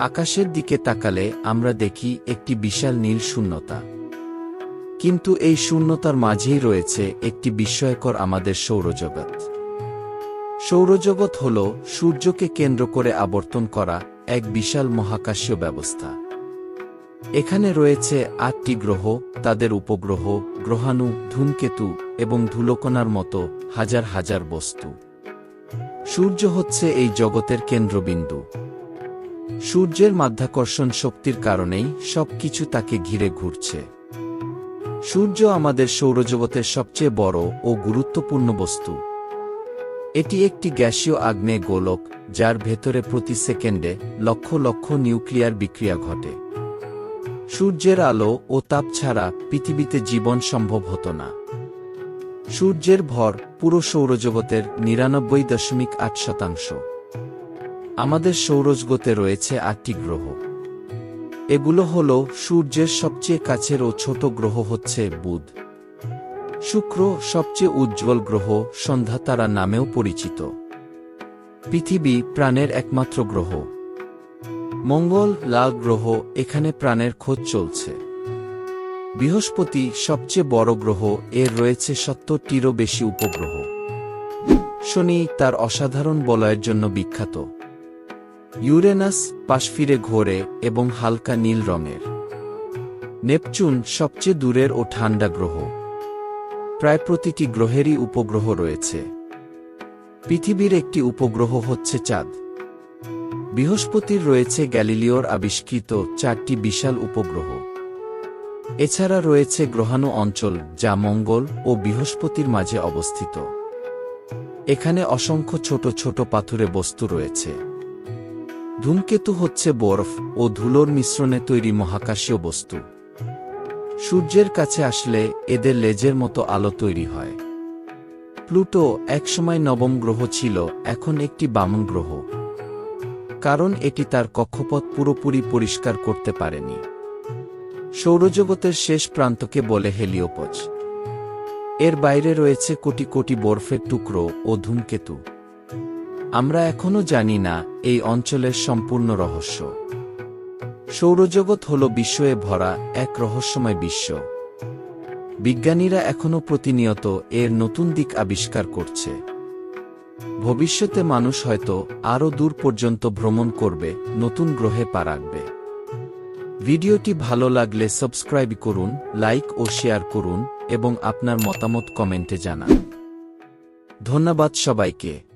আকাশের দিকে তাকালে আমরা দেখি একটি বিশাল নীল শূন্যতা। কিন্তু এই শূন্যতার মাঝেই রয়েছে একটি বিস্ময়কর আমাদের সৌরজগৎ। সৌরজগৎ হল সূর্যকে কেন্দ্র করে আবর্তন করা এক বিশাল মহাকাশীয় ব্যবস্থা। এখানে রয়েছে আটটি গ্রহ, তাদের উপগ্রহ, গ্রহাণু, ধূমকেতু এবং ধুলোকণার মতো হাজার হাজার বস্তু। সূর্য হচ্ছে এই জগতের কেন্দ্রবিন্দু। সূর্যের মাধ্যাকর্ষণ শক্তির কারণেই সবকিছু তাকে ঘিরে ঘুরছে। সূর্য আমাদের সৌরজগতের সবচেয়ে বড় ও গুরুত্বপূর্ণ বস্তু। এটি একটি গ্যাসীয় আগ্নেয় গোলক, যার ভেতরে প্রতি সেকেন্ডে লক্ষ লক্ষ নিউক্লিয়ার বিক্রিয়া ঘটে। সূর্যের আলো ও তাপ ছাড়া পৃথিবীতে জীবন সম্ভব হতো না। সূর্যের ভর পুরো সৌরজগতের নিরানব্বই দশমিক আট শতাংশ। আমাদের সৌরজগতে রয়েছে আটটি গ্রহ। এগুলো হল সূর্যের সবচেয়ে কাছের ও ছোট গ্রহ হচ্ছে বুধ। শুক্র সবচেয়ে উজ্জ্বল গ্রহ, সন্ধ্যা তারা নামেও পরিচিত। পৃথিবী প্রাণের একমাত্র গ্রহ। মঙ্গল লাল গ্রহ, এখানে প্রাণের খোঁজ চলছে। বৃহস্পতি সবচেয়ে বড় গ্রহ, এর রয়েছে সত্তরটিরও বেশি উপগ্রহ। শনি তার অসাধারণ বলয়ের জন্য বিখ্যাত। ইউরেনাস পাশফিরে ঘোরে এবং হালকা নীল রঙের। নেপচুন সবচেয়ে দূরের ও ঠান্ডা গ্রহ। প্রায় প্রতিটি গ্রহেরই উপগ্রহ রয়েছে। পৃথিবীর একটি উপগ্রহ হচ্ছে চাঁদ। বৃহস্পতির রয়েছে গ্যালিলিওর আবিষ্কৃত চারটি বিশাল উপগ্রহ। এছাড়া রয়েছে গ্রহাণু অঞ্চল যা মঙ্গল ও বৃহস্পতির মাঝে অবস্থিত। এখানে অসংখ্য ছোট ছোট পাথুরে বস্তু রয়েছে। ধূমকেতু হচ্ছে বরফ ও ধুলোর মিশ্রণে তৈরি মহাকাশীয় বস্তু। সূর্যের কাছে আসলে এদের লেজের মতো আলো তৈরি হয়। প্লুটো একসময় নবম গ্রহ ছিল, এখন একটি বামন গ্রহ। কারণ এটি তার কক্ষপথ পুরোপুরি পরিষ্কার করতে পারেনি। সৌরজগতের শেষ প্রান্তকে বলে হেলিওপজ। এর বাইরে রয়েছে কোটি কোটি বরফের টুকরো ও ধূমকেতু। আমরা এখনও জানি না এই অঞ্চলের সম্পূর্ণ রহস্য। সৌরজগৎ হল বিশ্বয়ে ভরা এক রহস্যময় বিশ্ব। বিজ্ঞানীরা এখনও প্রতিনিয়ত এর নতুন দিক আবিষ্কার করছে। ভবিষ্যতে মানুষ হয়তো আরও দূর পর্যন্ত ভ্রমণ করবে, নতুন গ্রহে পা রাখবে। ভিডিওটি ভালো লাগলে সাবস্ক্রাইব করুন, লাইক ও শেয়ার করুন এবং আপনার মতামত কমেন্টে জানান। ধন্যবাদ সবাইকে।